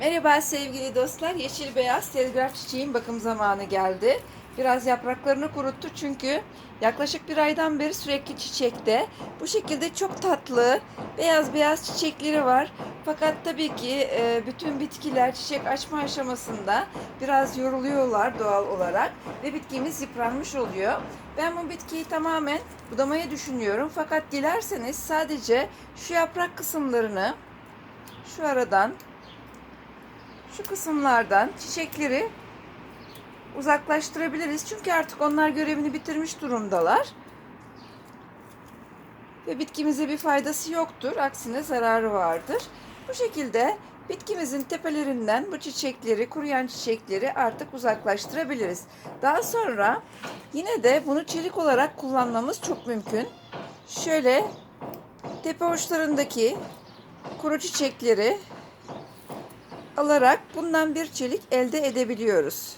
Merhaba sevgili dostlar. Yeşil beyaz telgraf çiçeğin bakım zamanı geldi. Biraz yapraklarını kuruttu çünkü yaklaşık bir aydan beri sürekli çiçekte. Bu şekilde çok tatlı beyaz beyaz çiçekleri var. Fakat tabii ki e, bütün bitkiler çiçek açma aşamasında biraz yoruluyorlar doğal olarak ve bitkimiz yıpranmış oluyor. Ben bu bitkiyi tamamen budamayı düşünüyorum. Fakat dilerseniz sadece şu yaprak kısımlarını şu aradan şu kısımlardan çiçekleri uzaklaştırabiliriz. Çünkü artık onlar görevini bitirmiş durumdalar. Ve bitkimize bir faydası yoktur. Aksine zararı vardır. Bu şekilde bitkimizin tepelerinden bu çiçekleri, kuruyan çiçekleri artık uzaklaştırabiliriz. Daha sonra yine de bunu çelik olarak kullanmamız çok mümkün. Şöyle tepe uçlarındaki kuru çiçekleri alarak bundan bir çelik elde edebiliyoruz.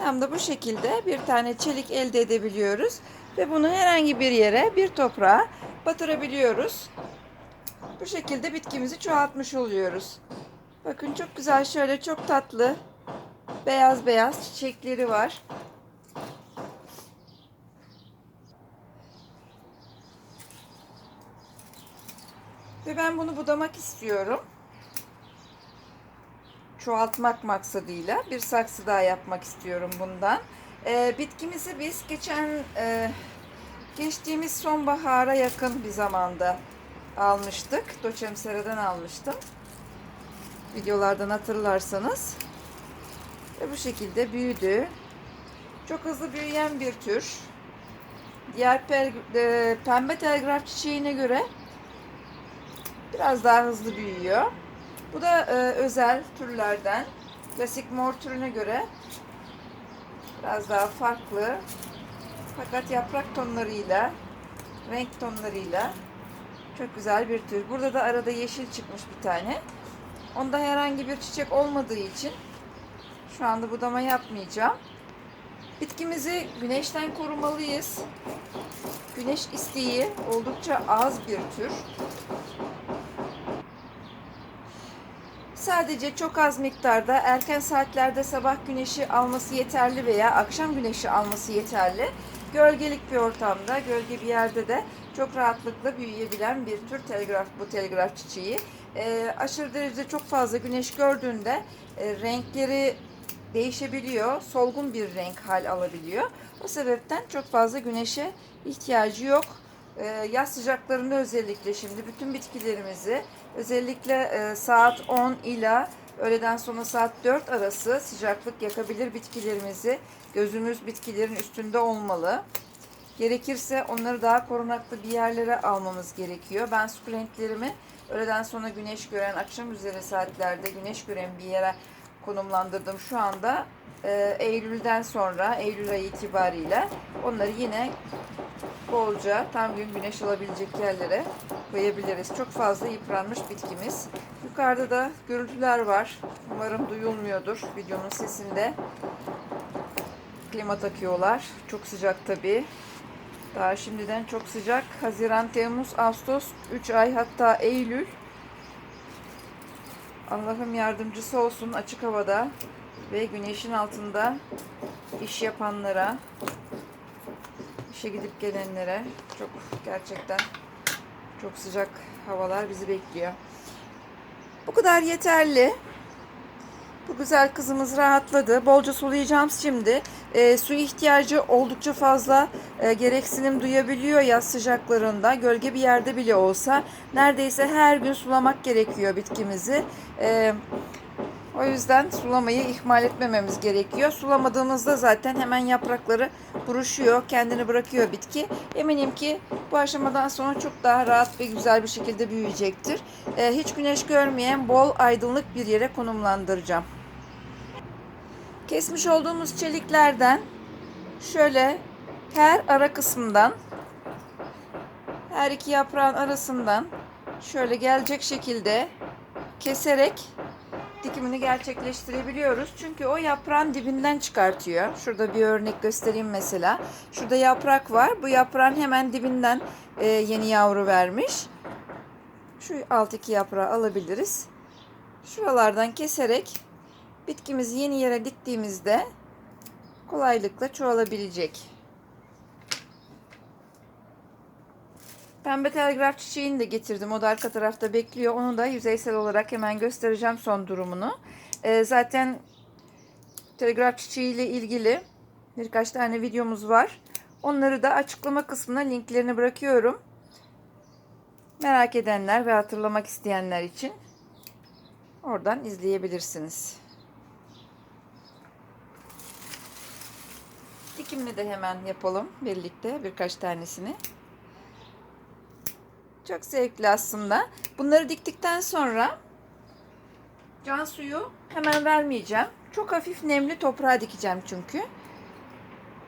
Hem de bu şekilde bir tane çelik elde edebiliyoruz ve bunu herhangi bir yere, bir toprağa batırabiliyoruz. Bu şekilde bitkimizi çoğaltmış oluyoruz. Bakın çok güzel şöyle çok tatlı beyaz beyaz çiçekleri var. Ve ben bunu budamak istiyorum çoğaltmak maksadıyla bir saksı daha yapmak istiyorum bundan. Ee, bitkimizi biz geçen e, geçtiğimiz sonbahara yakın bir zamanda almıştık. Doçemsera'dan almıştım. Videolardan hatırlarsanız. Ve bu şekilde büyüdü. Çok hızlı büyüyen bir tür. Diğer per, e, pembe telgraf çiçeğine göre biraz daha hızlı büyüyor. Bu da e, özel türlerden. Klasik mor türüne göre biraz daha farklı. Fakat yaprak tonlarıyla, renk tonlarıyla çok güzel bir tür. Burada da arada yeşil çıkmış bir tane. Onda herhangi bir çiçek olmadığı için şu anda budama yapmayacağım. Bitkimizi güneşten korumalıyız. Güneş isteği oldukça az bir tür. Sadece çok az miktarda erken saatlerde sabah güneşi alması yeterli veya akşam güneşi alması yeterli. Gölgelik bir ortamda, gölge bir yerde de çok rahatlıkla büyüyebilen bir tür telgraf bu telgraf çiçeği. E, aşırı derecede çok fazla güneş gördüğünde e, renkleri değişebiliyor. Solgun bir renk hal alabiliyor. O sebepten çok fazla güneşe ihtiyacı yok. Ee, yaz sıcaklarında özellikle şimdi bütün bitkilerimizi özellikle e, saat 10 ila öğleden sonra saat 4 arası sıcaklık yakabilir bitkilerimizi gözümüz bitkilerin üstünde olmalı. Gerekirse onları daha korunaklı bir yerlere almamız gerekiyor. Ben sukulentlerimi öğleden sonra güneş gören akşam üzeri saatlerde güneş gören bir yere konumlandırdım. Şu anda e, Eylül'den sonra Eylül ayı itibariyle onları yine bolca tam gün güneş alabilecek yerlere koyabiliriz. Çok fazla yıpranmış bitkimiz. Yukarıda da gürültüler var. Umarım duyulmuyordur videonun sesinde. Klima takıyorlar. Çok sıcak tabii. Daha şimdiden çok sıcak. Haziran, Temmuz, Ağustos 3 ay hatta Eylül. Allah'ım yardımcısı olsun açık havada ve güneşin altında iş yapanlara, işe gidip gelenlere çok gerçekten çok sıcak havalar bizi bekliyor. Bu kadar yeterli. Bu güzel kızımız rahatladı. Bolca sulayacağım şimdi. E, su ihtiyacı oldukça fazla e, gereksinim duyabiliyor yaz sıcaklarında. Gölge bir yerde bile olsa neredeyse her gün sulamak gerekiyor bitkimizi. E, o yüzden sulamayı ihmal etmememiz gerekiyor. Sulamadığımızda zaten hemen yaprakları buruşuyor, kendini bırakıyor bitki. Eminim ki bu aşamadan sonra çok daha rahat ve güzel bir şekilde büyüyecektir. Ee, hiç güneş görmeyen bol aydınlık bir yere konumlandıracağım. Kesmiş olduğumuz çeliklerden şöyle her ara kısmından her iki yaprağın arasından şöyle gelecek şekilde keserek dikimini gerçekleştirebiliyoruz. Çünkü o yaprağın dibinden çıkartıyor. Şurada bir örnek göstereyim mesela. Şurada yaprak var. Bu yaprağın hemen dibinden e, yeni yavru vermiş. Şu alttaki yaprağı alabiliriz. şuralardan keserek bitkimizi yeni yere diktiğimizde kolaylıkla çoğalabilecek. Pembe telgraf çiçeğini de getirdim. O da arka tarafta bekliyor. Onu da yüzeysel olarak hemen göstereceğim son durumunu. Ee, zaten telgraf çiçeği ile ilgili birkaç tane videomuz var. Onları da açıklama kısmına linklerini bırakıyorum. Merak edenler ve hatırlamak isteyenler için oradan izleyebilirsiniz. Dikimini de hemen yapalım birlikte birkaç tanesini. Çok zevkli aslında. Bunları diktikten sonra can suyu hemen vermeyeceğim. Çok hafif nemli toprağa dikeceğim çünkü.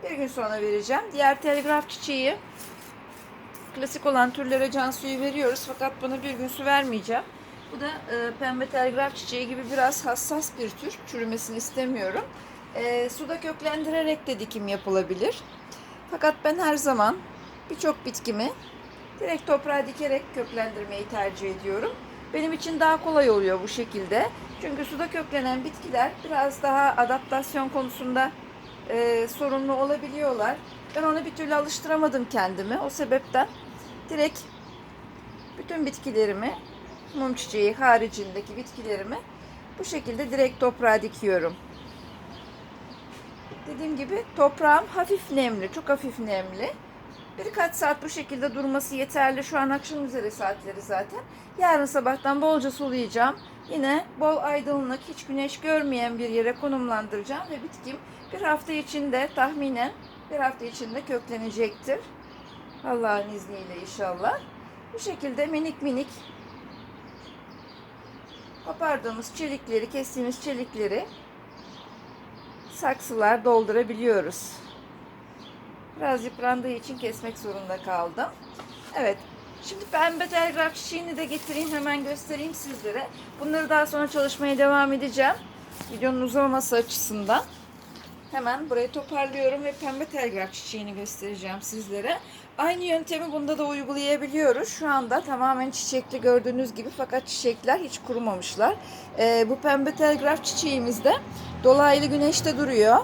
Bir gün sonra vereceğim. Diğer telgraf çiçeği klasik olan türlere can suyu veriyoruz fakat buna bir gün su vermeyeceğim. Bu da e, pembe telgraf çiçeği gibi biraz hassas bir tür. Çürümesini istemiyorum. E, suda köklendirerek de dikim yapılabilir. Fakat ben her zaman birçok bitkimi direkt toprağa dikerek köklendirmeyi tercih ediyorum. Benim için daha kolay oluyor bu şekilde. Çünkü suda köklenen bitkiler biraz daha adaptasyon konusunda e, sorunlu olabiliyorlar. Ben onu bir türlü alıştıramadım kendimi. O sebepten direkt bütün bitkilerimi, mum çiçeği haricindeki bitkilerimi bu şekilde direkt toprağa dikiyorum. Dediğim gibi toprağım hafif nemli, çok hafif nemli. Birkaç saat bu şekilde durması yeterli. Şu an akşam üzeri saatleri zaten. Yarın sabahtan bolca sulayacağım. Yine bol aydınlık, hiç güneş görmeyen bir yere konumlandıracağım ve bitkim bir hafta içinde tahminen bir hafta içinde köklenecektir. Allah'ın izniyle inşallah. Bu şekilde minik minik kopardığımız çelikleri, kestiğimiz çelikleri saksılar doldurabiliyoruz. Biraz yıprandığı için kesmek zorunda kaldım. Evet. Şimdi pembe telgraf çiçeğini de getireyim hemen göstereyim sizlere. Bunları daha sonra çalışmaya devam edeceğim. Videonun uzamaması açısından. Hemen burayı toparlıyorum ve pembe telgraf çiçeğini göstereceğim sizlere. Aynı yöntemi bunda da uygulayabiliyoruz. Şu anda tamamen çiçekli gördüğünüz gibi fakat çiçekler hiç kurumamışlar. Ee, bu pembe telgraf çiçeğimiz de dolaylı güneşte duruyor.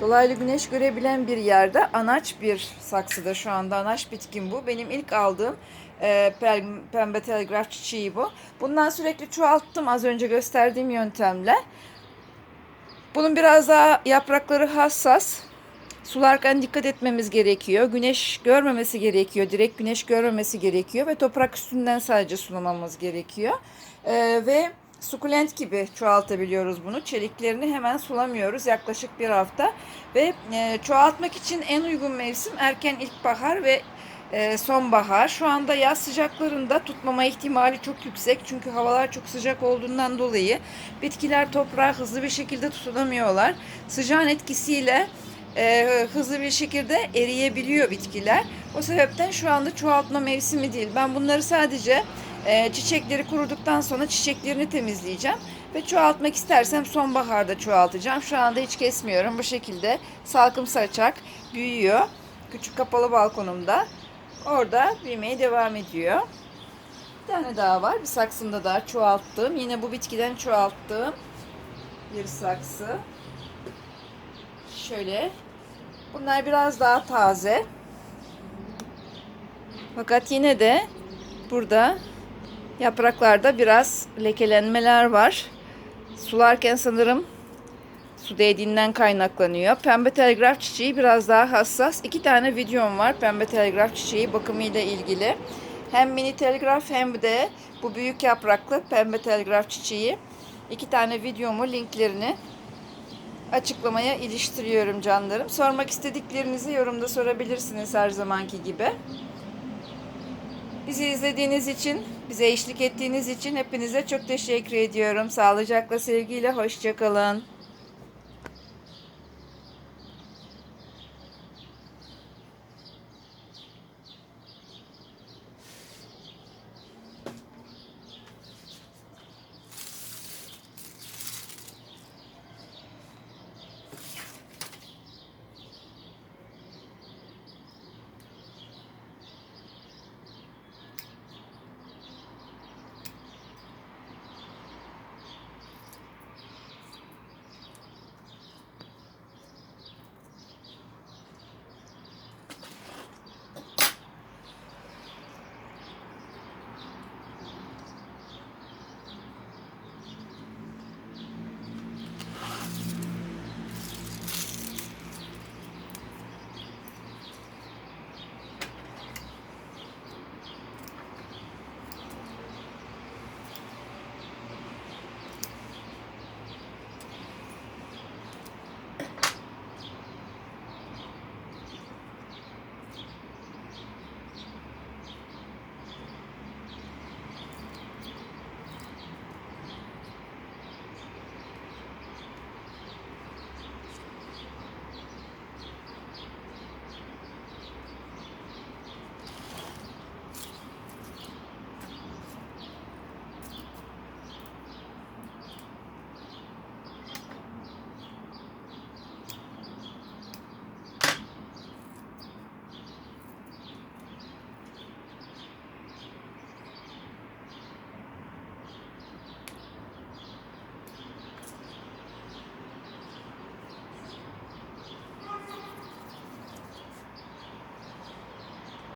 Dolaylı güneş görebilen bir yerde anaç bir saksıda şu anda anaç bitkim bu. Benim ilk aldığım e, pembe telgraf çiçeği bu. Bundan sürekli çoğalttım az önce gösterdiğim yöntemle. Bunun biraz daha yaprakları hassas. Sularken dikkat etmemiz gerekiyor. Güneş görmemesi gerekiyor. Direkt güneş görmemesi gerekiyor ve toprak üstünden sadece sulamamız gerekiyor. Ee, ve sukulent gibi çoğaltabiliyoruz bunu. Çeliklerini hemen sulamıyoruz yaklaşık bir hafta. Ve e, çoğaltmak için en uygun mevsim erken ilkbahar ve e, sonbahar. Şu anda yaz sıcaklarında tutmama ihtimali çok yüksek. Çünkü havalar çok sıcak olduğundan dolayı bitkiler toprağa hızlı bir şekilde tutunamıyorlar. Sıcağın etkisiyle e, hızlı bir şekilde eriyebiliyor bitkiler. O sebepten şu anda çoğaltma mevsimi değil. Ben bunları sadece e, çiçekleri kuruduktan sonra çiçeklerini temizleyeceğim. Ve çoğaltmak istersem sonbaharda çoğaltacağım. Şu anda hiç kesmiyorum. Bu şekilde salkım saçak büyüyor. Küçük kapalı balkonumda. Orada büyümeye devam ediyor. Bir tane daha var. Bir saksımda daha çoğalttığım. Yine bu bitkiden çoğalttığım bir saksı. Şöyle. Bunlar biraz daha taze. Fakat yine de burada yapraklarda biraz lekelenmeler var. Sularken sanırım su değdiğinden kaynaklanıyor. Pembe telgraf çiçeği biraz daha hassas. İki tane videom var pembe telgraf çiçeği bakımıyla ilgili. Hem mini telgraf hem de bu büyük yapraklı pembe telgraf çiçeği. İki tane videomu linklerini açıklamaya iliştiriyorum canlarım. Sormak istediklerinizi yorumda sorabilirsiniz her zamanki gibi. Bizi izlediğiniz için, bize eşlik ettiğiniz için hepinize çok teşekkür ediyorum. Sağlıcakla, sevgiyle, hoşçakalın.